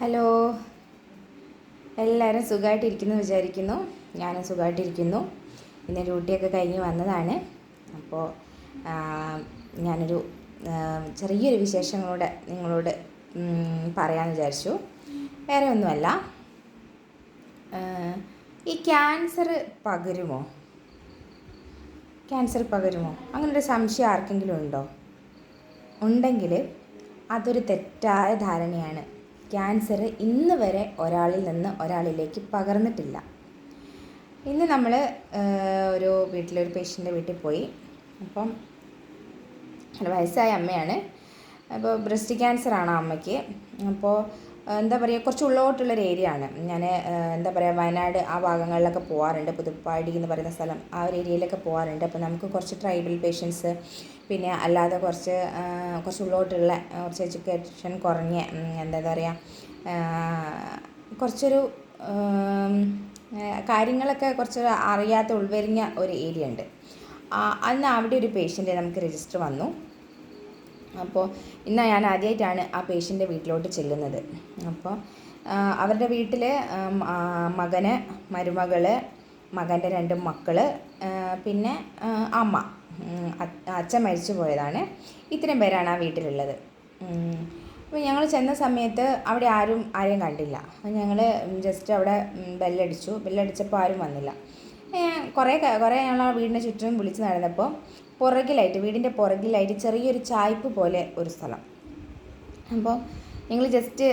Hello. എല്ലാവരും സുഖമായിട്ടിരിക്കുന്നു വിചാരിക്കുന്നു. ഞാനും സുഖമായിട്ടിരിക്കുന്നു ഇന്ന് ഡ്യൂട്ടിയൊക്കെ കഴിഞ്ഞ് വന്നതാണ്. അപ്പോൾ ഞാനൊരു ചെറിയൊരു വിശേഷങ്ങളോട് നിങ്ങളോട് പറയാൻ വിചാരിച്ചു. വേറെ ഒന്നുമല്ല. ഈ ക്യാൻസർ പകരുമോ? ക്യാൻസർ പകരുമോ? അങ്ങനൊരു സംശയം ആർക്കെങ്കിലും ഉണ്ടോ? ഉണ്ടെങ്കിൽ അതൊരു തെറ്റായ ധാരണയാണ്. ക്യാൻസർ ഇന്ന് വരെ ഒരാളിൽ നിന്ന് ഒരാളിലേക്ക് പകർന്നിട്ടില്ല. ഇന്ന് നമ്മൾ ഒരു വീട്ടിലൊരു പേഷ്യന്റെ വീട്ടിൽ പോയി. അപ്പം വയസ്സായ അമ്മയാണ്. അപ്പോൾ ബ്രസ്റ്റ് ക്യാൻസർ ആണ് അമ്മയ്ക്ക്? അപ്പോൾ എന്താ പറയുക കുറച്ച് ഉള്ളോട്ടുള്ളൊരു ഏരിയ ആണ്. ഞാൻ എന്താ പറയുക വയനാട് ആ ഭാഗങ്ങളിലൊക്കെ പോകാറുണ്ട് പുതുപ്പാടി എന്ന് പറയുന്ന സ്ഥലം ആ ഒരു ഏരിയയിലൊക്കെ പോകാറുണ്ട് അപ്പോൾ നമുക്ക് കുറച്ച് ട്രൈബൽ പേഷ്യൻസ് പിന്നെ അല്ലാതെ കുറച്ച് കുറച്ച് ഉള്ളോട്ടുള്ള കുറച്ച് എഡ്യൂക്കേഷൻ കുറഞ്ഞ എന്താ പറയുക കുറച്ചൊരു കാര്യങ്ങളൊക്കെ കുറച്ച് അറിയാത്ത ഉൾവരിഞ്ഞ ഒരു ഏരിയ ഉണ്ട്. അന്ന് അവിടെ ഒരു പേഷ്യന്റ് നമുക്ക് രജിസ്റ്റർ വന്നു. അപ്പോൾ ഇന്ന് ഞാൻ ആദ്യമായിട്ടാണ് ആ പേഷ്യന്റെ വീട്ടിലോട്ട് ചെല്ലുന്നത്. അപ്പോൾ അവരുടെ വീട്ടിൽ മകന് മരുമകൾ മകന്റെ രണ്ട് മക്കൾ പിന്നെ അമ്മ. അച്ഛൻ മരിച്ചു പോയതാണ്. ഇത്രയും പേരാണ് ആ വീട്ടിലുള്ളത്. അപ്പോൾ ഞങ്ങൾ ചെന്ന സമയത്ത് അവിടെ ആരും ആരെയും കണ്ടില്ല. അപ്പോൾ ഞങ്ങൾ ജസ്റ്റ് അവിടെ ബെല്ലടിച്ചു. ബെല്ലടിച്ചപ്പോൾ ആരും വന്നില്ല. കുറേ കുറേ ഞങ്ങൾ ആ വീടിന്റെ ചുറ്റും വിളിച്ച് നടന്നപ്പോൾ പുറകിലായിട്ട് വീടിന്റെ പുറകിലായിട്ട് ചെറിയൊരു ചായ്പ് പോലെ ഒരു സ്ഥലം. അപ്പോൾ ഞങ്ങൾ ജസ്റ്റ്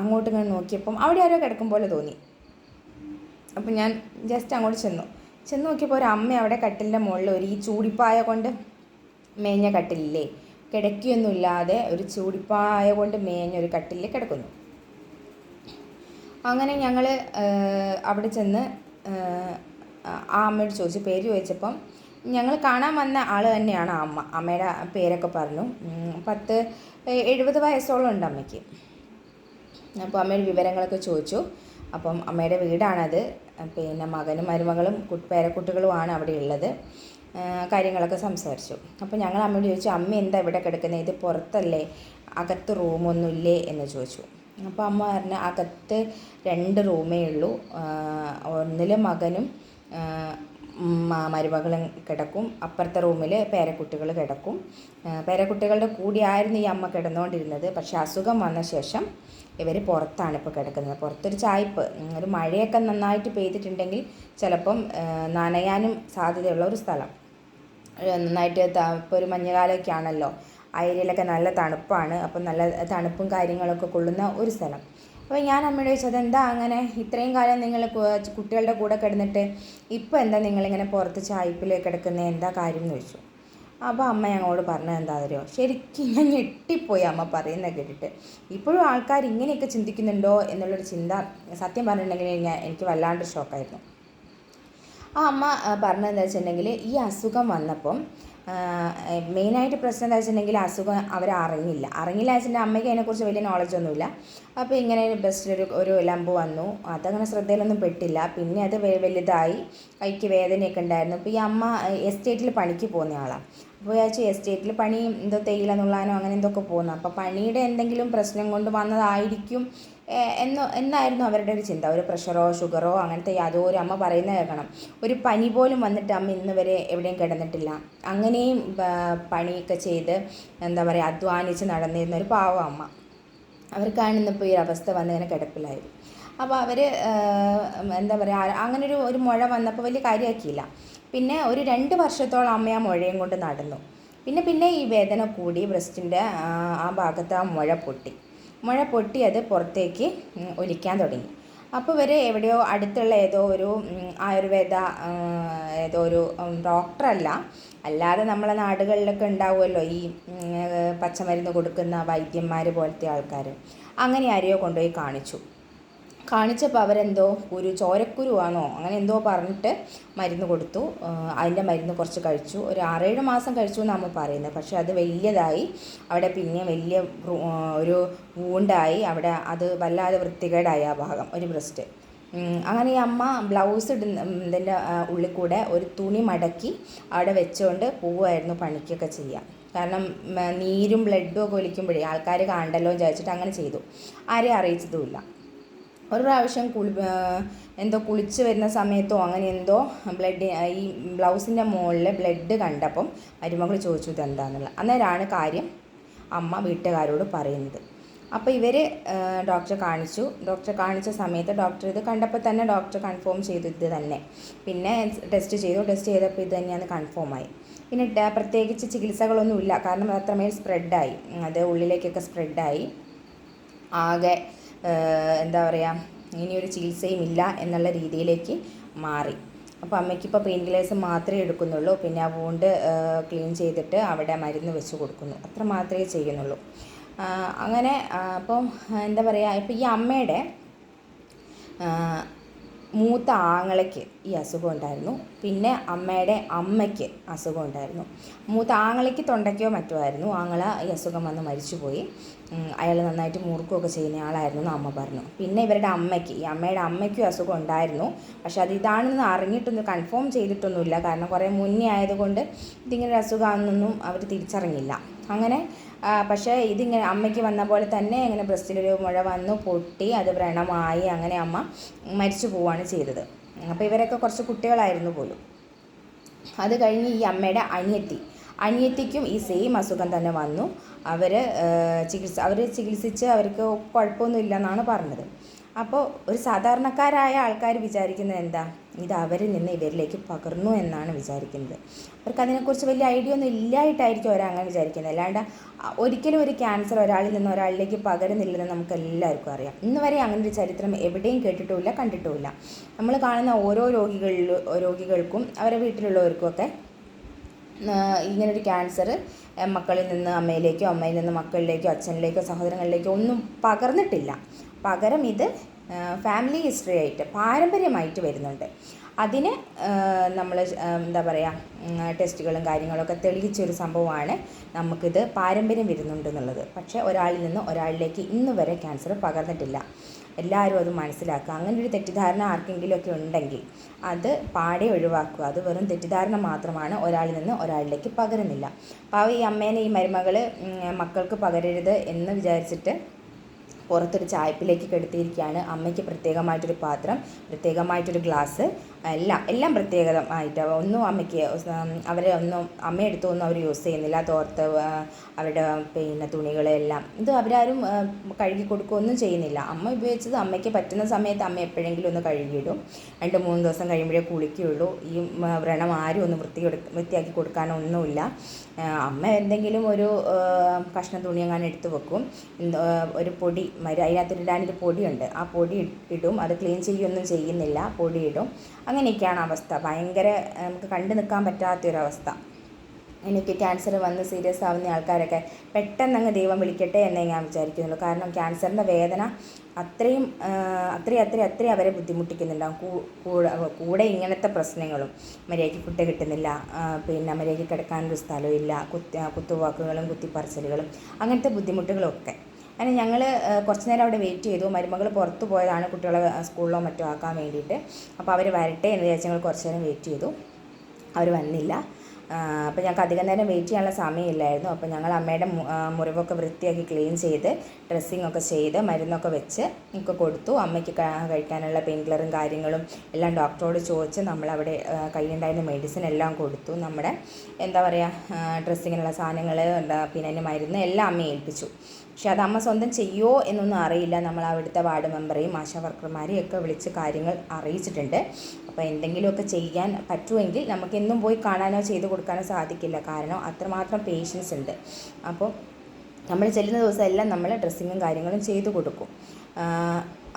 അങ്ങോട്ട് നോക്കിയപ്പം അവിടെ ആരോ കിടക്കും പോലെ തോന്നി. അപ്പം ഞാൻ ജസ്റ്റ് അങ്ങോട്ട് ചെന്നു. ചെന്ന് നോക്കിയപ്പോൾ ഒരു അമ്മ അവിടെ കട്ടിലിന്റെ മുകളിൽ ഒരു ഈ ചൂടിപ്പായ കൊണ്ട് മേഞ്ഞ കട്ടിലില്ലേ? കിടക്കിയൊന്നുമില്ലാതെ ഒരു ചൂടിപ്പായ കൊണ്ട് മേഞ്ഞ ഒരു കട്ടിലിൽ കിടക്കുന്നു. അങ്ങനെ ഞങ്ങൾ അവിടെ ചെന്ന് ആ അമ്മയോട് ചോദിച്ചു പേര് ചോദിച്ചപ്പം ഞങ്ങൾ കാണാൻ വന്ന ആൾ തന്നെയാണ് അമ്മ. അമ്മയുടെ പേരൊക്കെ പറഞ്ഞു. പത്ത് എഴുപത് വയസ്സോളം ഉണ്ട് അമ്മയ്ക്ക്. അപ്പോൾ അമ്മയുടെ വിവരങ്ങളൊക്കെ ചോദിച്ചു. അപ്പം അമ്മയുടെ വീടാണത്. പിന്നെ മകനും മരുമകളും പേരക്കുട്ടികളുമാണ് അവിടെ ഉള്ളത്. കാര്യങ്ങളൊക്കെ സംസാരിച്ചു. അപ്പോൾ ഞങ്ങൾ അമ്മയോട് ചോദിച്ചു അമ്മ എന്താ ഇവിടെ കിടക്കുന്നത് ഇത് പുറത്തല്ലേ? അകത്ത് റൂമൊന്നുമില്ലേ? എന്ന് ചോദിച്ചു. അപ്പോൾ അമ്മ പറഞ്ഞു അകത്ത് രണ്ട് റൂമേ ഉള്ളൂ. ഒന്നിൽ മകനും മരുമകളും കിടക്കും. അപ്പുറത്തെ റൂമിൽ പേരക്കുട്ടികൾ കിടക്കും. പേരക്കുട്ടികളുടെ കൂടിയായിരുന്നു ഈ അമ്മ കിടന്നുകൊണ്ടിരുന്നത്. പക്ഷേ അസുഖം വന്ന ശേഷം ഇവർ പുറത്താണ് ഇപ്പോൾ കിടക്കുന്നത്. പുറത്തൊരു ചായ്പ് ഒരു മഴയൊക്കെ നന്നായിട്ട് പെയ്തിട്ടുണ്ടെങ്കിൽ ചിലപ്പം നനയാനും സാധ്യതയുള്ള ഒരു സ്ഥലം. നന്നായിട്ട് ഇപ്പോൾ ഒരു മഞ്ഞുകാലമൊക്കെ ആണല്ലോ ആ ഏരിയയിലൊക്കെ നല്ല തണുപ്പാണ്. അപ്പം നല്ല തണുപ്പും കാര്യങ്ങളൊക്കെ കൊള്ളുന്ന ഒരു സ്ഥലം. അപ്പോൾ ഞാൻ അമ്മയോട് ചോദിച്ചത് എന്താ അങ്ങനെ? ഇത്രയും കാലം നിങ്ങൾ കുട്ടികളുടെ കൂടെ കിടന്നിട്ട് ഇപ്പോൾ എന്താ നിങ്ങളിങ്ങനെ പുറത്ത് ചായ്പിൽ കിടക്കുന്നത് എന്താ കാര്യം? എന്ന് ചോദിച്ചു. അപ്പോൾ അമ്മ ഞങ്ങളോട് പറഞ്ഞത് എന്താ അറിയോ? ശരിക്കും ഞാൻ ഞെട്ടിപ്പോയി അമ്മ പറയുന്നത് കേട്ടിട്ട്. ഇപ്പോഴും ആൾക്കാർ ഇങ്ങനെയൊക്കെ ചിന്തിക്കുന്നുണ്ടോ എന്നുള്ളൊരു ചിന്ത സത്യം പറഞ്ഞിട്ടുണ്ടെങ്കിൽ ഞാൻ എനിക്ക് വല്ലാണ്ട് ഷോക്കായിരുന്നു ആ അമ്മ പറഞ്ഞതെന്താ വെച്ചിട്ടുണ്ടെങ്കിൽ ഈ അസുഖം വന്നപ്പം മെയിനായിട്ട് പ്രശ്നം എന്താ വെച്ചിട്ടുണ്ടെങ്കിൽ അസുഖം അവർ അറിഞ്ഞില്ല. അറിഞ്ഞില്ല വെച്ചിട്ടുണ്ടെങ്കിൽ അമ്മയ്ക്ക് അതിനെക്കുറിച്ച് വലിയ നോളജ് ഒന്നുമില്ല. അപ്പോൾ ഇങ്ങനെ ബെസ്റ്റ് ഒരു ലംബ് വന്നു. അതങ്ങനെ ശ്രദ്ധയിലൊന്നും പെട്ടില്ല. പിന്നെ അത് വലുതായി. കൈക്ക് വേദനയൊക്കെ ഉണ്ടായിരുന്നു. അപ്പോൾ ഈ അമ്മ എസ്റ്റേറ്റിൽ പണിക്ക് പോകുന്ന ആളാണ് അപ്പോൾ വിചാരിച്ചു എസ്റ്റേറ്റിൽ പണി എന്തോ തേയില നുള്ളാനോ അങ്ങനെ എന്തൊക്കെ പോകുന്നു? അപ്പോൾ പണിയുടെ എന്തെങ്കിലും പ്രശ്നം കൊണ്ട് വന്നതായിരിക്കും. എന്ന് എന്നായിരുന്നു അവരുടെ ഒരു ചിന്ത? ഒരു പ്രഷറോ ഷുഗറോ അങ്ങനത്തെ യാതൊരു അമ്മ പറയുന്ന കേൾക്കണം. ഒരു പനി പോലും വന്നിട്ട് അമ്മ ഇന്ന് വരെ എവിടെയും കിടന്നിട്ടില്ല. അങ്ങനെയും പണിയൊക്കെ ചെയ്ത് എന്താ പറയുക അധ്വാനിച്ച് നടന്നിരുന്ന ഒരു പാവ അമ്മ. അവർക്കാണ് ഇന്നിപ്പോൾ ഈ അവസ്ഥ വന്നിങ്ങനെ കിടപ്പിലായത്. അപ്പോൾ അവർ എന്താ പറയുക അങ്ങനെ ഒരു ഒരു മുഴ വന്നപ്പോൾ വലിയ കാര്യമാക്കിയില്ല. പിന്നെ ഒരു രണ്ട് വർഷത്തോളം അമ്മ ആ മുഴയും കൊണ്ട് നടന്നു. പിന്നെ പിന്നെ ഈ വേദന കൂടി ബ്രസ്റ്റിന്റെ ആ ഭാഗത്ത് ആ മുഴ പൊട്ടി. മുഴ പൊട്ടി അത് പുറത്തേക്ക് ഒലിക്കാൻ തുടങ്ങി. അപ്പോൾ ഇവർ എവിടെയോ അടുത്തുള്ള ഏതോ ഒരു ആയുർവേദ ഏതോ ഒരു ഡോക്ടറല്ല അല്ലാതെ നമ്മളെ നാടുകളിലൊക്കെ ഉണ്ടാവുമല്ലോ ഈ പച്ചമരുന്ന് കൊടുക്കുന്ന വൈദ്യന്മാർ പോലത്തെ ആൾക്കാർ അങ്ങനെ ആരെയോ കൊണ്ടുപോയി കാണിച്ചു. കാണിച്ചപ്പോൾ അവരെന്തോ ഒരു ചോരക്കുരുവാണോ? അങ്ങനെ എന്തോ പറഞ്ഞിട്ട് മരുന്ന് കൊടുത്തു. അതിന്റെ മരുന്ന് കുറച്ച് കഴിച്ചു. ഒരു ആറേഴ് മാസം കഴിച്ചു എന്നാണ് പറയുന്നത്. പക്ഷേ അത് വലിയതായി. അവിടെ പിന്നെ വലിയ ഒരു വൂണ്ടായി. അവിടെ അത് വല്ലാതെ വൃത്തികേടായി ആ ഭാഗം ഒരു ബ്രസ്റ്റ്. അങ്ങനെ ഈ അമ്മ ബ്ലൗസ് ഇടുന്ന ഇതിന്റെ ഉള്ളിൽ കൂടെ ഒരു തുണി മടക്കി അവിടെ വെച്ചുകൊണ്ട് പോവുമായിരുന്നു പണിക്കൊക്കെ ചെയ്യാം കാരണം നീരും ബ്ലഡും ഒക്കെ ഒലിക്കുമ്പോഴേ ആൾക്കാർ കാണണ്ടല്ലോ എന്ന് വിചാരിച്ചിട്ട് അങ്ങനെ ചെയ്തു. ആരെയും അറിയിച്ചതുമില്ല. ഒരു പ്രാവശ്യം കുളി എന്തോ കുളിച്ച് വരുന്ന സമയത്തോ അങ്ങനെ എന്തോ ബ്ലഡ് ഈ ബ്ലൗസിന്റെ മുകളിൽ ബ്ലഡ് കണ്ടപ്പം മരുമകൾ ചോദിച്ചു ഇതെന്താണെന്നുള്ളത് അന്നേരമാണ് കാര്യം അമ്മ വീട്ടുകാരോട് പറയുന്നത്. അപ്പോൾ ഇവർ ഡോക്ടറെ കാണിച്ചു. ഡോക്ടറെ കാണിച്ച സമയത്ത് ഡോക്ടർ ഇത് കണ്ടപ്പോൾ തന്നെ ഡോക്ടർ കൺഫേം ചെയ്തു ഇത് തന്നെ. പിന്നെ ടെസ്റ്റ് ചെയ്തു. ടെസ്റ്റ് ചെയ്തപ്പോൾ ഇത് തന്നെയാണ് കൺഫേം ആയി. പിന്നെ പ്രത്യേകിച്ച് ചികിത്സകളൊന്നുമില്ല. കാരണം അത് അത്രമേൽ സ്പ്രെഡായി. അത് ഉള്ളിലേക്കൊക്കെ സ്പ്രെഡായി. ആകെ എന്താ പറയുക ഇനിയൊരു ചികിത്സയും ഇല്ല എന്നുള്ള രീതിയിലേക്ക് മാറി. അപ്പോൾ അമ്മയ്ക്കിപ്പോൾ പെയിൻ കില്ലേഴ്സ് മാത്രമേ എടുക്കുന്നുള്ളൂ. പിന്നെ ആ വൂണ്ട് ക്ലീൻ ചെയ്തിട്ട് അവിടെ മരുന്ന് വെച്ച് കൊടുക്കുന്നു. അത്ര മാത്രമേ ചെയ്യുന്നുള്ളൂ. അങ്ങനെ അപ്പം എന്താ പറയുക ഇപ്പോൾ ഈ അമ്മയുടെ മൂത്ത ആങ്ങളയ്ക്ക് ഈ അസുഖം ഉണ്ടായിരുന്നു. പിന്നെ അമ്മയുടെ അമ്മയ്ക്ക് അസുഖം ഉണ്ടായിരുന്നു. മൂത്ത ആങ്ങളയ്ക്ക് തൊണ്ടയ്ക്കോ മറ്റോ ആയിരുന്നു. ആങ്ങള ഈ അസുഖം വന്ന് മരിച്ചുപോയി. അയാൾ നന്നായിട്ട് മുറുക്കുകയൊക്കെ ചെയ്യുന്ന ആളായിരുന്നു എന്ന് അമ്മ പറഞ്ഞു. പിന്നെ ഇവരുടെ അമ്മയ്ക്ക് ഈ അമ്മയുടെ അമ്മയ്ക്കും അസുഖം ഉണ്ടായിരുന്നു. പക്ഷേ അത് ഇതാണെന്ന് അറിഞ്ഞിട്ടൊന്നും കൺഫേം ചെയ്തിട്ടൊന്നുമില്ല. കാരണം കുറേ മുന്നേ ആയതുകൊണ്ട് ഇതിങ്ങനെ ഒരു അസുഖമാണെന്നൊന്നും അവർ തിരിച്ചറിഞ്ഞില്ല. അങ്ങനെ പക്ഷേ ഇതിങ്ങനെ അമ്മയ്ക്ക് വന്ന പോലെ തന്നെ ഇങ്ങനെ ബ്രസ്റ്റിലൊരു മുഴ വന്നു പൊട്ടി അത് വ്രണമായി അങ്ങനെ അമ്മ മരിച്ചു പോവുകയാണ് ചെയ്തത്. അപ്പോൾ ഇവരൊക്കെ കുറച്ച് കുട്ടികളായിരുന്നു പോലും. അത് കഴിഞ്ഞ് ഈ അമ്മയുടെ അനിയത്തി അനിയത്തിക്കും ഈ സെയിം അസുഖം തന്നെ വന്നു. അവർ ചികിത്സ അവർ ചികിത്സിച്ച് അവർക്ക് കുഴപ്പമൊന്നുമില്ല എന്നാണ് പറഞ്ഞത്. അപ്പോൾ ഒരു സാധാരണക്കാരായ ആൾക്കാർ വിചാരിക്കുന്നത് എന്താ? ഇത് അവരിൽ നിന്ന് ഇവരിലേക്ക് പകർന്നു എന്നാണ് വിചാരിക്കുന്നത്. അവർക്ക് അതിനെക്കുറിച്ച് വലിയ ഐഡിയ ഒന്നും ഇല്ലായിട്ടായിരിക്കും അവരങ്ങനെ വിചാരിക്കുന്നത്. അല്ലാണ്ട് ഒരിക്കലും ഒരു ക്യാൻസർ ഒരാളിൽ നിന്ന് ഒരാളിലേക്ക് പകരുന്നില്ലെന്ന് നമുക്ക് എല്ലാവർക്കും അറിയാം. ഇന്ന് വരെ അങ്ങനെ ഒരു ചരിത്രം എവിടെയും കേട്ടിട്ടുമില്ല കണ്ടിട്ടുമില്ല. നമ്മൾ കാണുന്ന ഓരോ രോഗികളിൽ രോഗികൾക്കും അവരുടെ വീട്ടിലുള്ളവർക്കുമൊക്കെ ഇങ്ങനൊരു ക്യാൻസർ മക്കളിൽ നിന്ന് അമ്മയിലേക്കോ അമ്മയിൽ നിന്ന് മക്കളിലേക്കോ അച്ഛനിലേക്കോ സഹോദരങ്ങളിലേക്കോ ഒന്നും പകർന്നിട്ടില്ല. പകരം ഇത് ഫാമിലി ഹിസ്റ്ററി ആയിട്ട് പാരമ്പര്യമായിട്ട് വരുന്നുണ്ട്. അതിന് നമ്മൾ എന്താ പറയുക ടെസ്റ്റുകളും കാര്യങ്ങളൊക്കെ തെളിയിച്ചൊരു സംഭവമാണ് നമുക്കിത് പാരമ്പര്യം വരുന്നുണ്ട് എന്നുള്ളത്. പക്ഷേ ഒരാളിൽ നിന്ന് ഒരാളിലേക്ക് ഇന്ന് വരെ ക്യാൻസർ പകർന്നിട്ടില്ല. എല്ലാവരും അത് മനസ്സിലാക്കുക. അങ്ങനെ ഒരു തെറ്റിദ്ധാരണ ആർക്കെങ്കിലുമൊക്കെ ഉണ്ടെങ്കിൽ അത് പാടെ ഒഴിവാക്കുക. അത് വെറും തെറ്റിദ്ധാരണ മാത്രമാണ് ഒരാളിൽ നിന്ന് ഒരാളിലേക്ക് പകരുന്നില്ല. അപ്പോൾ ഈ അമ്മേനെ ഈ മരുമകൾ മക്കൾക്ക് പകരരുത് എന്ന് വിചാരിച്ചിട്ട് പുറത്തൊരു ചായപ്പിലേക്ക് കെടുത്തിയിരിക്കുകയാണ്. അമ്മയ്ക്ക് പ്രത്യേകമായിട്ടൊരു പാത്രം പ്രത്യേകമായിട്ടൊരു ഗ്ലാസ്. എല്ലാം എല്ലാം പ്രത്യേകമായിട്ട് ഒന്നും അമ്മയ്ക്ക് അവരെ ഒന്നും അമ്മ എടുത്തൊന്നും അവർ യൂസ് ചെയ്യുന്നില്ല. തോർത്ത് അവരുടെ പിന്നെ തുണികളെല്ലാം. ഇത് അവരാരും കഴുകി കൊടുക്കുകയൊന്നും ചെയ്യുന്നില്ല. അമ്മ ഉപയോഗിച്ചത് അമ്മയ്ക്ക് പറ്റുന്ന സമയത്ത് അമ്മ എപ്പോഴെങ്കിലും ഒന്ന് കഴുകിയിടും. രണ്ട് മൂന്ന് ദിവസം കഴിയുമ്പോഴേ കുളിക്കുകയുള്ളൂ. ഈ വ്രണം ആരും ഒന്ന് വൃത്തി വൃത്തിയാക്കി കൊടുക്കാനൊന്നുമില്ല അമ്മ എന്തെങ്കിലും ഒരു കഷ്ണം തുണി അങ്ങനെ എടുത്ത് വെക്കും. ഒരു പൊടി അതിനകത്ത് ഇടാനൊരു പൊടിയുണ്ട്. ആ പൊടി ഇടും. അത് ക്ലീൻ ചെയ്യുകയൊന്നും ചെയ്യുന്നില്ല. പൊടി ഇടും. അങ്ങനെയൊക്കെയാണ് അവസ്ഥ. ഭയങ്കര നമുക്ക് കണ്ടു നിൽക്കാൻ പറ്റാത്തൊരവസ്ഥ. എനിക്ക് ക്യാൻസർ വന്ന് സീരിയസ് ആവുന്ന ആൾക്കാരൊക്കെ പെട്ടെന്ന് അങ്ങ് ദൈവം വിളിക്കട്ടെ എന്നേ ഞാൻ വിചാരിക്കുന്നുള്ളൂ. കാരണം ക്യാൻസറിന്റെ വേദന അത്രയും അത്രയും അത്രയും അത്രയും അവരെ ബുദ്ധിമുട്ടിക്കുന്നുണ്ടാവും. കൂടെ കൂടെ ഇങ്ങനത്തെ പ്രശ്നങ്ങളും. മര്യാദയ്ക്ക് ഫുഡ് കിട്ടുന്നില്ല. പിന്നെ മര്യാദയ്ക്ക് കിടക്കാനൊരു സ്ഥലമില്ല കുത്തി കുത്തുവാക്കുകളും കുത്തിപ്പറിച്ചലുകളും അങ്ങനത്തെ ബുദ്ധിമുട്ടുകളൊക്കെ. അങ്ങനെ ഞങ്ങൾ കുറച്ച് നേരം അവിടെ വെയിറ്റ് ചെയ്തു. മരുമകൾ പുറത്തു പോയതാണ് കുട്ടികളെ സ്കൂളിലോ മറ്റോ ആക്കാൻ വേണ്ടിയിട്ട്. അപ്പോൾ അവർ വരട്ടെ എന്ന് വിചാരിച്ച് ഞങ്ങൾ കുറച്ച് നേരം വെയിറ്റ് ചെയ്തു. അവർ വന്നില്ല. അപ്പോൾ ഞങ്ങൾക്ക് അധികം നേരം വെയിറ്റ് ചെയ്യാനുള്ള സമയമില്ലായിരുന്നു. അപ്പോൾ ഞങ്ങൾ അമ്മയുടെ മുറിവൊക്കെ വൃത്തിയാക്കി ക്ലീൻ ചെയ്ത് ഡ്രസ്സിംഗ് ഒക്കെ ചെയ്ത് മരുന്നൊക്കെ വെച്ച് ഒക്കെ കൊടുത്തു. അമ്മയ്ക്ക് കഴിക്കാനുള്ള പെയിൻ കാര്യങ്ങളും എല്ലാം ഡോക്ടറോട് ചോദിച്ച് നമ്മളവിടെ കയ്യിലുണ്ടായിരുന്ന മെഡിസിൻ എല്ലാം കൊടുത്തു. നമ്മുടെ എന്താ പറയുക ഡ്രസ്സിങ്ങിനുള്ള സാധനങ്ങൾ പിന്നെ മരുന്ന് എല്ലാം അമ്മയെ ഏൽപ്പിച്ചു. പക്ഷെ അത് അമ്മ സ്വന്തം ചെയ്യുമോ എന്നൊന്നും അറിയില്ല. നമ്മൾ അവിടുത്തെ വാർഡ് മെമ്പറേയും ആശാ വർക്കർമാരെയും ഒക്കെ വിളിച്ച് കാര്യങ്ങൾ അറിയിച്ചിട്ടുണ്ട്. അപ്പോൾ എന്തെങ്കിലുമൊക്കെ ചെയ്യാൻ പറ്റുമെങ്കിൽ നമുക്ക് എന്നും പോയി കാണാനോ ചെയ്ത് കൊടുക്കാനോ സാധിക്കില്ല. കാരണം അത്രമാത്രം പേഷ്യൻസ് ഉണ്ട്. അപ്പോൾ നമ്മൾ ചെല്ലുന്ന ദിവസം എല്ലാം നമ്മൾ ഡ്രസ്സിങ്ങും കാര്യങ്ങളും ചെയ്തു കൊടുക്കും.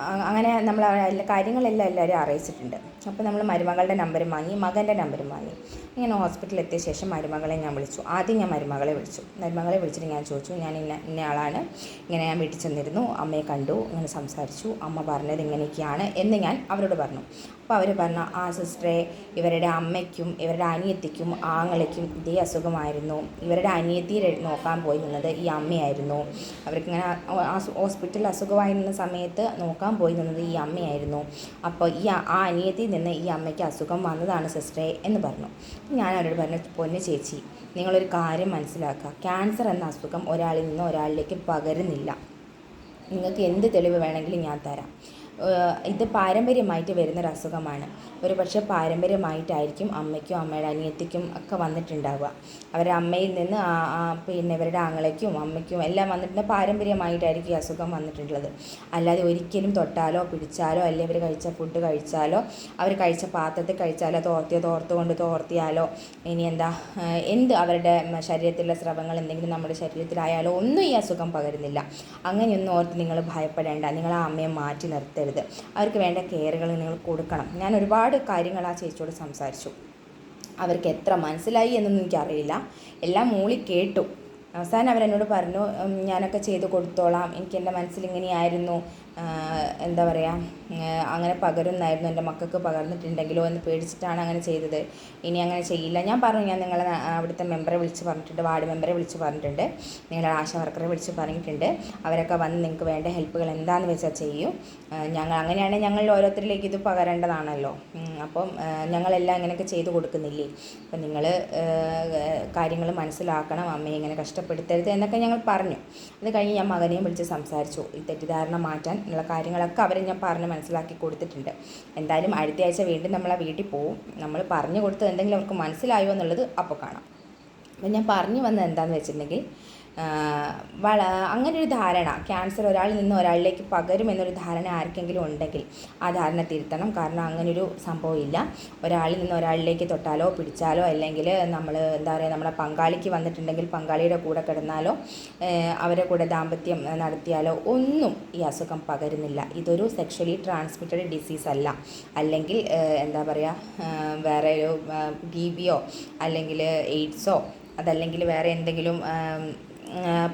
അങ്ങനെ നമ്മൾ കാര്യങ്ങളെല്ലാം എല്ലാവരും അറിയിച്ചിട്ടുണ്ട്. അപ്പോൾ നമ്മൾ മരുമകളുടെ നമ്പരും വാങ്ങി മകന്റെ നമ്പരും വാങ്ങി. ഇങ്ങനെ ഹോസ്പിറ്റലിൽ എത്തിയ ശേഷം മരുമകളെ ഞാൻ വിളിച്ചു. ആദ്യം ഞാൻ മരുമകളെ വിളിച്ചു. മരുമകളെ വിളിച്ചിട്ട് ഞാൻ ചോദിച്ചു ഞാൻ ഇന്ന ഇന്ന ആളാണ്. ഇങ്ങനെ ഞാൻ വീട്ടിൽ ചെന്നിരുന്നു. അമ്മയെ കണ്ടു ഇങ്ങനെ സംസാരിച്ചു. അമ്മ പറഞ്ഞത് ഇങ്ങനെയൊക്കെയാണ് എന്ന് ഞാൻ അവരോട് പറഞ്ഞു. അപ്പോൾ അവർ പറഞ്ഞു ആ സിസ്റ്ററെ ഇവരുടെ അമ്മയ്ക്കും ഇവരുടെ അനിയത്തിക്കും ആങ്ങളയ്ക്കും ഇതേ അസുഖമായിരുന്നു. ഇവരുടെ അനിയത്തിയെ നോക്കാൻ പോയി നിന്നത് ഈ അമ്മയായിരുന്നു. അവർക്കിങ്ങനെ ഹോസ്പിറ്റലിൽ അസുഖമായി നിന്ന സമയത്ത് നോക്കാൻ പോയി നിന്നത് ഈ അമ്മയായിരുന്നു. അപ്പോൾ ഈ ആ അനിയത്തിൽ നിന്ന് ഈ അമ്മയ്ക്ക് അസുഖം വന്നതാണ് സിസ്റ്ററെ എന്ന് പറഞ്ഞു. ഞാൻ അവരോട് പറഞ്ഞു പൊന്നു ചേച്ചി നിങ്ങളൊരു കാര്യം മനസ്സിലാക്കുക. ക്യാൻസർ എന്ന അസുഖം ഒരാളിൽ നിന്ന് ഒരാളിലേക്ക് പകരുന്നില്ല. നിങ്ങൾക്ക് എന്ത് തെളിവ് വേണമെങ്കിലും ഞാൻ തരാം. ഇത് പാരമ്പര്യമായിട്ട് വരുന്നൊരു അസുഖമാണ്. ഒരു പക്ഷേ പാരമ്പര്യമായിട്ടായിരിക്കും അമ്മയ്ക്കും അമ്മയുടെ അനിയത്തിക്കും ഒക്കെ വന്നിട്ടുണ്ടാവുക. അവരുടെ അമ്മയിൽ നിന്ന് പിന്നെ ഇവരുടെ ആങ്ങളയ്ക്കും അമ്മയ്ക്കും എല്ലാം വന്നിട്ടുണ്ട് പാരമ്പര്യമായിട്ടായിരിക്കും ഈ അസുഖം വന്നിട്ടുള്ളത്. അല്ലാതെ ഒരിക്കലും തൊട്ടാലോ പിടിച്ചാലോ അല്ലെങ്കിൽ അവർ കഴിച്ച ഫുഡ് കഴിച്ചാലോ അവർ കഴിച്ച പാത്രത്തിൽ കഴിച്ചാലോ തോർത്തിയോ കൊണ്ട് തോർത്തിയാലോ ഇനി എന്താ എന്ത് അവരുടെ ശരീരത്തിലുള്ള സ്രവങ്ങൾ എന്തെങ്കിലും നമ്മുടെ ശരീരത്തിലായാലോ ഒന്നും ഈ അസുഖം പകരുന്നില്ല. അങ്ങനെയൊന്നും ഓർത്ത് നിങ്ങൾ ഭയപ്പെടേണ്ട. നിങ്ങൾ ആ അമ്മയെ മാറ്റി നിർത്തരുത് അവർക്ക് വേണ്ട കെയറുകൾ നിങ്ങൾ കൊടുക്കണം. ഞാൻ ഒരുപാട് കാര്യങ്ങൾ ആ ചേച്ചിയോട് സംസാരിച്ചു. അവർക്ക് എത്ര മനസ്സിലായി എന്നൊന്നും എനിക്കറിയില്ല. എല്ലാം മൂളി കേട്ടു. അവസാനം അവരെന്നോട് പറഞ്ഞു ഞാനൊക്കെ ചെയ്ത് കൊടുത്തോളാം. എനിക്ക് എന്റെ മനസ്സിൽ ഇങ്ങനെയായിരുന്നു. എന്താ പറയുക അങ്ങനെ പകരുന്നായിരുന്നു എന്റെ മക്കൾക്ക് പകർന്നിട്ടുണ്ടെങ്കിലോ എന്ന് പേടിച്ചിട്ടാണ് അങ്ങനെ ചെയ്തത്. ഇനി അങ്ങനെ ചെയ്യില്ല. ഞാൻ പറഞ്ഞു ഞാൻ നിങ്ങളെ അവിടുത്തെ മെമ്പറെ വിളിച്ച് പറഞ്ഞിട്ടുണ്ട് വാർഡ് മെമ്പറെ വിളിച്ച് പറഞ്ഞിട്ടുണ്ട് നിങ്ങളുടെ ആശാ വർക്കറെ വിളിച്ച് പറഞ്ഞിട്ടുണ്ട്. അവരൊക്കെ വന്ന് നിങ്ങൾക്ക് വേണ്ട ഹെൽപ്പുകൾ എന്താണെന്ന് വെച്ചാൽ ചെയ്യും. ഞങ്ങൾ അങ്ങനെയാണെങ്കിൽ ഞങ്ങൾ ഓരോരുത്തരിലേക്ക് ഇത് പകരേണ്ടതാണല്ലോ. അപ്പം ഞങ്ങളെല്ലാം ഇങ്ങനെയൊക്കെ ചെയ്തു കൊടുക്കുന്നില്ലേ? അപ്പം നിങ്ങൾ കാര്യങ്ങൾ മനസ്സിലാക്കണം അമ്മയെ ഇങ്ങനെ കഷ്ടപ്പെടുത്തരുത് എന്നൊക്കെ ഞങ്ങൾ പറഞ്ഞു. അത് കഴിഞ്ഞ് ഞാൻ മകനെയും വിളിച്ച് സംസാരിച്ചു. ഈ തെറ്റിദ്ധാരണ മാറ്റാൻ ഉള്ള കാര്യങ്ങളൊക്കെ അവരെ ഞാൻ പറഞ്ഞ് മനസ്സിലാക്കി കൊടുത്തിട്ടുണ്ട്. എന്തായാലും അടുത്ത ആഴ്ച വീണ്ടും നമ്മൾ ആ വീട്ടിൽ പോവും. നമ്മൾ പറഞ്ഞു കൊടുത്തത് എന്തെങ്കിലും അവർക്ക് മനസ്സിലായോ എന്നുള്ളത് അപ്പോൾ കാണാം. അപ്പം ഞാൻ പറഞ്ഞു വന്നത് എന്താണെന്ന് വെച്ചിട്ടുണ്ടെങ്കിൽ വള അങ്ങനൊരു ധാരണ. ക്യാൻസർ ഒരാളിൽ നിന്ന് ഒരാളിലേക്ക് പകരും എന്നൊരു ധാരണ ആർക്കെങ്കിലും ഉണ്ടെങ്കിൽ ആ ധാരണ തിരുത്തണം. കാരണം അങ്ങനൊരു സംഭവമില്ല ഒരാളിൽ നിന്ന് ഒരാളിലേക്ക് തൊട്ടാലോ പിടിച്ചാലോ അല്ലെങ്കിൽ നമ്മൾ എന്താ പറയുക നമ്മളെ പങ്കാളിക്ക് വന്നിട്ടുണ്ടെങ്കിൽ പങ്കാളിയുടെ കൂടെ കിടന്നാലോ അവരെ കൂടെ ദാമ്പത്യം നടത്തിയാലോ ഒന്നും ഈ അസുഖം പകരുന്നില്ല. ഇതൊരു സെക്ഷലി ട്രാൻസ്മിറ്റഡ് ഡിസീസ് അല്ല. അല്ലെങ്കിൽ എന്താ പറയുക വേറെ ഒരു ടി ബിയോ അല്ലെങ്കിൽ എയ്ഡ്സോ അതല്ലെങ്കിൽ വേറെ എന്തെങ്കിലും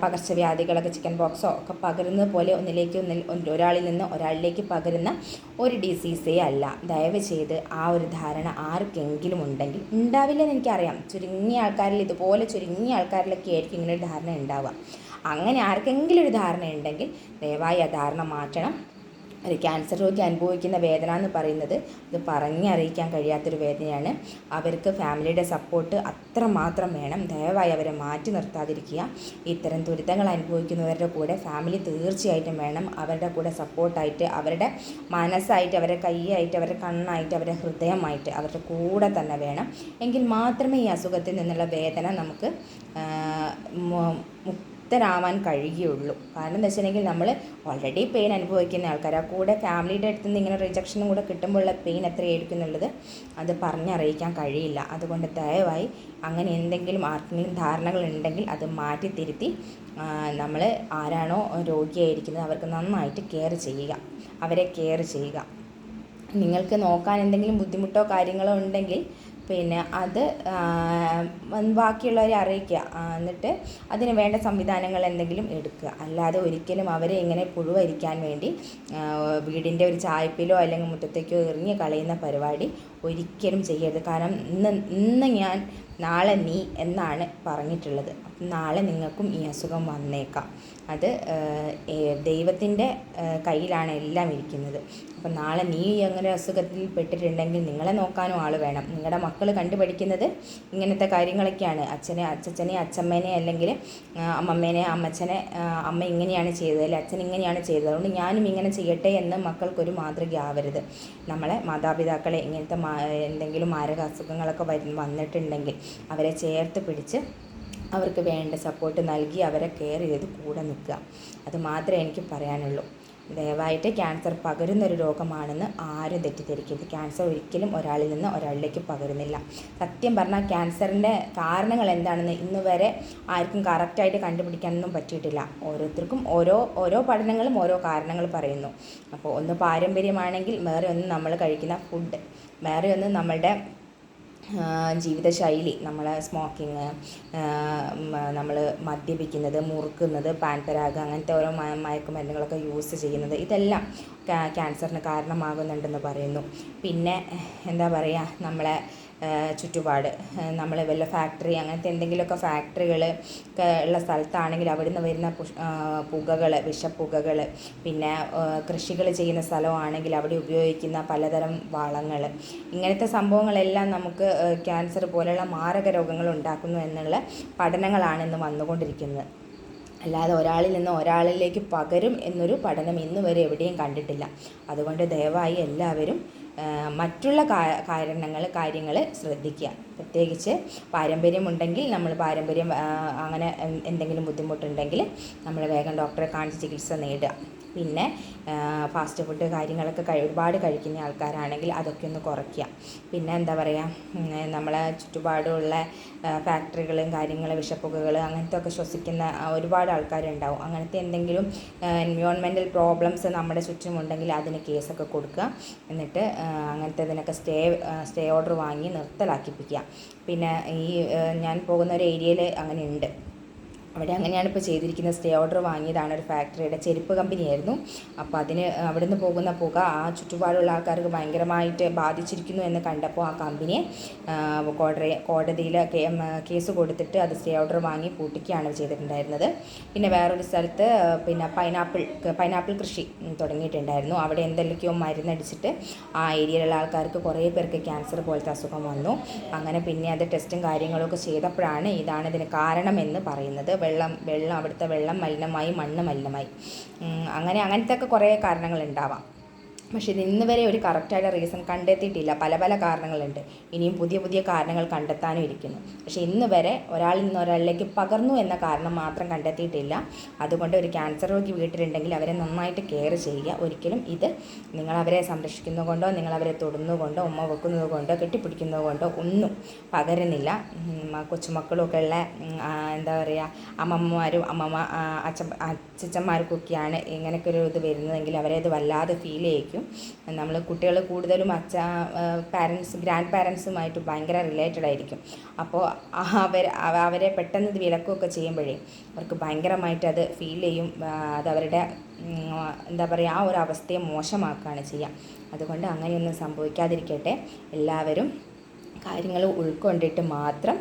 പകർച്ചവ്യാധികളൊക്കെ ചിക്കൻ ബോക്സോ ഒക്കെ പകരുന്നത് പോലെ ഒന്നിലേക്ക് ഒന്നിൽ ഒരാളിൽ നിന്ന് ഒരാളിലേക്ക് പകരുന്ന ഒരു ഡിസീസേ അല്ല. ദയവ് ചെയ്ത് ആ ഒരു ധാരണ ആർക്കെങ്കിലും ഉണ്ടെങ്കിൽ ഉണ്ടാവില്ലെന്ന് എനിക്കറിയാം. ചുരുങ്ങിയ ആൾക്കാരിൽ ഇതുപോലെ ചുരുങ്ങിയ ആൾക്കാരിലൊക്കെ ആയിരിക്കും ഇങ്ങനെ ഒരു ധാരണ ഉണ്ടാവുക. അങ്ങനെ ആർക്കെങ്കിലും ഒരു ധാരണ ഉണ്ടെങ്കിൽ ദയവായി ആ ധാരണ മാറ്റണം. ഒരു ക്യാൻസർ രോഗി അനുഭവിക്കുന്ന വേദന എന്ന് പറയുന്നത് ഇത് പറഞ്ഞറിയിക്കാൻ കഴിയാത്തൊരു വേദനയാണ്. അവർക്ക് ഫാമിലിയുടെ സപ്പോർട്ട് അത്രമാത്രം വേണം. ദയവായി അവരെ മാറ്റി നിർത്താതിരിക്കുക. ഇത്തരം ദുരിതങ്ങൾ അനുഭവിക്കുന്നവരുടെ കൂടെ ഫാമിലി തീർച്ചയായിട്ടും വേണം. അവരുടെ കൂടെ സപ്പോർട്ടായിട്ട് അവരുടെ മനസ്സായിട്ട് അവരുടെ കൈയായിട്ട് അവരുടെ കണ്ണായിട്ട് അവരുടെ ഹൃദയമായിട്ട് അവരുടെ കൂടെ തന്നെ വേണം. എങ്കിൽ മാത്രമേ ഈ അസുഖത്തിൽ നിന്നുള്ള വേദന നമുക്ക് മുക്തരാവാൻ കഴിയുകയുള്ളൂ കാരണം എന്താ വെച്ചിട്ടുണ്ടെങ്കിൽ നമ്മൾ ഓൾറെഡി പെയിൻ അനുഭവിക്കുന്ന ആൾക്കാർ ആ കൂടെ ഫാമിലിയുടെ അടുത്ത് നിന്ന് ഇങ്ങനെ റിജക്ഷനും കൂടെ കിട്ടുമ്പോഴുള്ള പെയിൻ എത്രയായിരിക്കും എന്നുള്ളത് അത് പറഞ്ഞറിയിക്കാൻ കഴിയില്ല. അതുകൊണ്ട് ദയവായി അങ്ങനെ എന്തെങ്കിലും ആർക്കെങ്കിലും ധാരണകൾ ഉണ്ടെങ്കിൽ അത് മാറ്റി തിരുത്തി നമ്മൾ ആരാണോ രോഗിയായിരിക്കുന്നത് അവർക്ക് നന്നായിട്ട് കെയർ ചെയ്യുക. അവരെ കെയർ ചെയ്യുക. നിങ്ങൾക്ക് നോക്കാൻ എന്തെങ്കിലും ബുദ്ധിമുട്ടോ കാര്യങ്ങളോ ഉണ്ടെങ്കിൽ പിന്നെ അത് ബാക്കിയുള്ളവരെ അറിയിക്കുക. എന്നിട്ട് അതിന് വേണ്ട സംവിധാനങ്ങൾ എന്തെങ്കിലും എടുക്കുക. അല്ലാതെ ഒരിക്കലും അവരെ ഇങ്ങനെ പുഴുവരിക്കാൻ വേണ്ടി വീടിന്റെ ഒരു ചായ്പിലോ അല്ലെങ്കിൽ മുറ്റത്തേക്കോ എറിഞ്ഞ് കളയുന്ന പരിപാടി ഒരിക്കലും ചെയ്യരുത്. കാരണം ഇന്ന് ഇന്ന് ഞാൻ നാളെ നീ എന്നാണ് പറഞ്ഞിട്ടുള്ളത്. നാളെ നിങ്ങൾക്കും ഈ അസുഖം വന്നേക്കാം. അത് ദൈവത്തിന്റെ കയ്യിലാണ് എല്ലാം ഇരിക്കുന്നത്. അപ്പം നാളെ നീ അങ്ങനെ അസുഖത്തിൽ പെട്ടിട്ടുണ്ടെങ്കിൽ നിങ്ങളെ നോക്കാനും ആൾ വേണം. നിങ്ങളുടെ മക്കൾ കണ്ടുപഠിക്കുന്നത് ഇങ്ങനത്തെ കാര്യങ്ങളൊക്കെയാണ്. അച്ഛനെ അച്ഛനെ അച്ഛമ്മേനെ അല്ലെങ്കിൽ അമ്മമ്മേനെ അമ്മച്ചനെ അമ്മ ഇങ്ങനെയാണ് ചെയ്തത് അല്ലെങ്കിൽ അച്ഛൻ ഇങ്ങനെയാണ് ചെയ്തത്. അതുകൊണ്ട് ഞാനും ഇങ്ങനെ ചെയ്യട്ടെ എന്ന് മക്കൾക്കൊരു മാതൃകയാവരുത് നമ്മളെ മാതാപിതാക്കളെ ഇങ്ങനത്തെ എന്തെങ്കിലും മാരക അസുഖങ്ങളൊക്കെ വന്നിട്ടുണ്ടെങ്കിൽ അവരെ ചേർത്ത് പിടിച്ച് അവർക്ക് വേണ്ട സപ്പോർട്ട് നൽകി അവരെ കെയർ ചെയ്ത് കൂടെ നിൽക്കുക. അത് മാത്രമേ എനിക്ക് പറയാനുള്ളൂ. ദയവായിട്ട് ക്യാൻസർ പകരുന്ന ഒരു രോഗമാണെന്ന് ആരും തെറ്റിദ്ധരിക്കരുത്. ക്യാൻസർ ഒരിക്കലും ഒരാളിൽ നിന്ന് ഒരാളിലേക്ക് പകരുന്നില്ല. സത്യം പറഞ്ഞാൽ ക്യാൻസറിന്റെ കാരണങ്ങൾ എന്താണെന്ന് ഇന്ന് വരെ ആർക്കും കറക്റ്റായിട്ട് കണ്ടുപിടിക്കാനൊന്നും പറ്റിയിട്ടില്ല. ഓരോരുത്തർക്കും ഓരോ ഓരോ പഠനങ്ങളും ഓരോ കാരണങ്ങൾ പറയുന്നു. അപ്പോൾ ഒന്ന് പാരമ്പര്യമാണെങ്കിൽ വേറെ ഒന്ന് നമ്മൾ കഴിക്കുന്ന ഫുഡ് വേറെ ഒന്ന് നമ്മളുടെ ജീവിതശൈലി നമ്മൾ സ്മോക്കിങ് നമ്മൾ മദ്യപിക്കുന്നത് മുറുക്കുന്നത് പാൻപരാഗ് അങ്ങനത്തെ ഓരോ മയക്കുമരുന്നുകളൊക്കെ യൂസ് ചെയ്യുന്നത് ഇതെല്ലാം ക്യാ- ക്യാൻസറിന് കാരണമാകുന്നുണ്ടെന്ന് പറയുന്നു. പിന്നെ എന്താ പറയുക നമ്മളെ ചുറ്റുപാട് നമ്മൾ വല്ല ഫാക്ടറി അങ്ങനത്തെ എന്തെങ്കിലുമൊക്കെ ഫാക്ടറികൾ ഒക്കെ ഉള്ള സ്ഥലത്താണെങ്കിൽ അവിടുന്ന് വരുന്ന പുകകൾ വിഷപ്പുകകൾ പിന്നെ കൃഷികൾ ചെയ്യുന്ന സ്ഥലമാണെങ്കിൽ അവിടെ ഉപയോഗിക്കുന്ന പലതരം വളങ്ങൾ ഇങ്ങനത്തെ സംഭവങ്ങളെല്ലാം നമുക്ക് ക്യാൻസർ പോലെയുള്ള മാരക രോഗങ്ങൾ ഉണ്ടാക്കുന്നു എന്നുള്ള പഠനങ്ങളാണ് ഇന്ന് വന്നുകൊണ്ടിരിക്കുന്നത്. അല്ലാതെ ഒരാളിൽ നിന്ന് ഒരാളിലേക്ക് പകരും എന്നൊരു പഠനം ഇന്നുവരെ എവിടെയും കണ്ടിട്ടില്ല. അതുകൊണ്ട് ദയവായി എല്ലാവരും മറ്റുള്ള കാരണങ്ങൾ കാര്യങ്ങൾ ശ്രദ്ധിക്കുക. പ്രത്യേകിച്ച് പാരമ്പര്യമുണ്ടെങ്കിൽ നമ്മൾ പാരമ്പര്യം അങ്ങനെ എന്തെങ്കിലും ബുദ്ധിമുട്ടുണ്ടെങ്കിൽ നമ്മൾ വേഗം ഡോക്ടറെ കാണിച്ച് ചികിത്സ നേടുക. പിന്നെ ഫാസ്റ്റ് ഫുഡ് കാര്യങ്ങളൊക്കെ കഴി ഒരുപാട് കഴിക്കുന്ന ആൾക്കാരാണെങ്കിൽ അതൊക്കെ ഒന്ന് കുറയ്ക്കുക. പിന്നെ എന്താ പറയുക നമ്മളെ ചുറ്റുപാടുമുള്ള ഫാക്ടറികളും കാര്യങ്ങൾ വിഷപ്പുകകൾ അങ്ങനത്തെ ഒക്കെ ശ്വസിക്കുന്ന ഒരുപാട് ആൾക്കാരുണ്ടാവും. അങ്ങനത്തെ എന്തെങ്കിലും എൻവയോൺമെന്റൽ പ്രോബ്ലംസ് നമ്മുടെ ചുറ്റുമുണ്ടെങ്കിൽ അതിന് കേസൊക്കെ കൊടുക്കുക. എന്നിട്ട് അങ്ങനത്തെ ഇതിനൊക്കെ സ്റ്റേ സ്റ്റേ ഓർഡർ വാങ്ങി നിർത്തലാക്കിപ്പിക്കുക. പിന്നെ ഈ ഞാൻ പോകുന്ന ഒരു ഏരിയയിൽ അങ്ങനെ ഉണ്ട് അവിടെ അങ്ങനെയാണ് ഇപ്പോൾ ചെയ്തിരിക്കുന്നത്. സ്റ്റേ ഓർഡർ വാങ്ങിയതാണ് ഒരു ഫാക്ടറിയുടെ ചെരുപ്പ് കമ്പനിയായിരുന്നു. അപ്പോൾ അതിന് അവിടെ നിന്ന് പോകുന്ന പുക ആ ചുറ്റുപാടുള്ള ആൾക്കാർക്ക് ഭയങ്കരമായിട്ട് ബാധിച്ചിരിക്കുന്നു എന്ന് കണ്ടപ്പോൾ ആ കമ്പനിയെ കോടതി കോടതിയിൽ കേസ് കൊടുത്തിട്ട് അത് സ്റ്റേ ഓർഡർ വാങ്ങി പൂട്ടിക്കുകയാണ് ചെയ്തിട്ടുണ്ടായിരുന്നത്. പിന്നെ വേറൊരു സ്ഥലത്ത് പിന്നെ പൈനാപ്പിൾ പൈനാപ്പിൾ കൃഷി തുടങ്ങിയിട്ടുണ്ടായിരുന്നു. അവിടെ എന്തെല്ലാമൊക്കെയോ മരുന്നടിച്ചിട്ട് ആ ഏരിയയിലുള്ള ആൾക്കാർക്ക് കുറേ പേർക്ക് ക്യാൻസർ പോലത്തെ അസുഖം വന്നു. അങ്ങനെ പിന്നെ അത് ടെസ്റ്റും കാര്യങ്ങളൊക്കെ ചെയ്തപ്പോഴാണ് ഇതാണ് ഇതിന് കാരണമെന്ന് പറയുന്നത്. വെള്ളം വെള്ളം അവിടുത്തെ വെള്ളം മലിനമായി മണ്ണ് മലിനമായി. അങ്ങനെ അങ്ങനത്തെ ഒക്കെ കുറേ കാരണങ്ങൾ ഉണ്ടാവാം. പക്ഷേ ഇത് ഇന്ന് വരെ ഒരു കറക്റ്റായിട്ട് റീസൺ കണ്ടെത്തിയിട്ടില്ല. പല പല കാരണങ്ങളുണ്ട്. ഇനിയും പുതിയ പുതിയ കാരണങ്ങൾ കണ്ടെത്താനും ഇരിക്കുന്നു. പക്ഷേ ഇന്ന് വരെ ഒരാളിൽ നിന്ന് ഒരാളിലേക്ക് പകർന്നു എന്ന കാരണം മാത്രം കണ്ടെത്തിയിട്ടില്ല. അതുകൊണ്ട് ഒരു ക്യാൻസർ രോഗി വീട്ടിലുണ്ടെങ്കിൽ അവരെ നന്നായിട്ട് കെയർ ചെയ്യുക. ഒരിക്കലും ഇത് നിങ്ങൾ അവരെ സംരക്ഷിക്കുന്നത് കൊണ്ടോ നിങ്ങൾ അവരെ തൊടുന്നതുകൊണ്ടോ ഉമ്മ വെക്കുന്നത് കൊണ്ടോ കെട്ടിപ്പിടിക്കുന്നത് കൊണ്ടോ ഒന്നും പകരുന്നില്ല. കൊച്ചുമക്കളൊക്കെ ഉള്ള എന്താ പറയുക അമ്മമ്മമാരും അമ്മമ്മ അച്ഛ അച്ഛച്ചന്മാർക്കൊക്കെയാണ് ഇങ്ങനെയൊക്കെ ഒരു ഇത് വരുന്നതെങ്കിൽ അവരെ അത് വല്ലാതെ ഫീൽ ചെയ്യിക്കും. നമ്മൾ കുട്ടികൾ കൂടുതലും അച്ഛ പാരൻസ് ഗ്രാൻഡ് പാരൻസുമായിട്ട് ഭയങ്കര റിലേറ്റഡ് ആയിരിക്കും. അപ്പോൾ അവർ അവരെ പെട്ടെന്ന് ഇത് വിലക്കുകയൊക്കെ ചെയ്യുമ്പോഴേ അവർക്ക് ഭയങ്കരമായിട്ട് അത് ഫീൽ ചെയ്യും. അത് അവരുടെ എന്താ പറയുക ആ ഒരു അവസ്ഥയെ മോശമാക്കുകയാണ് ചെയ്യുക അതുകൊണ്ട് അങ്ങനെയൊന്നും സംഭവിക്കാതിരിക്കട്ടെ. എല്ലാവരും കാര്യങ്ങൾ ഉൾക്കൊണ്ടിട്ട് മാത്രം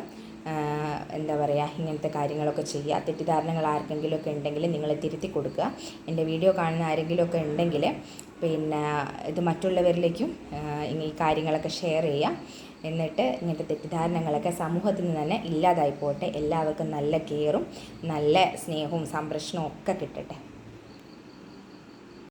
എന്താ പറയുക ഇങ്ങനത്തെ കാര്യങ്ങളൊക്കെ ചെയ്യുക തെറ്റിദ്ധാരണകൾ ആർക്കെങ്കിലുമൊക്കെ ഉണ്ടെങ്കിൽ നിങ്ങൾ തിരുത്തി കൊടുക്കുക. എന്റെ വീഡിയോ കാണുന്ന ആരെങ്കിലുമൊക്കെ ഉണ്ടെങ്കിൽ പിന്നെ ഇത് മറ്റുള്ളവരിലേക്കും ഈ കാര്യങ്ങളൊക്കെ ഷെയർ ചെയ്യാം. എന്നിട്ട് ഇങ്ങനത്തെ തെറ്റിദ്ധാരണകളൊക്കെ സമൂഹത്തിൽ നിന്ന് തന്നെ ഇല്ലാതായി പോട്ടെ. എല്ലാവർക്കും നല്ല കെയറും നല്ല സ്നേഹവും സംരക്ഷണവും ഒക്കെ കിട്ടട്ടെ.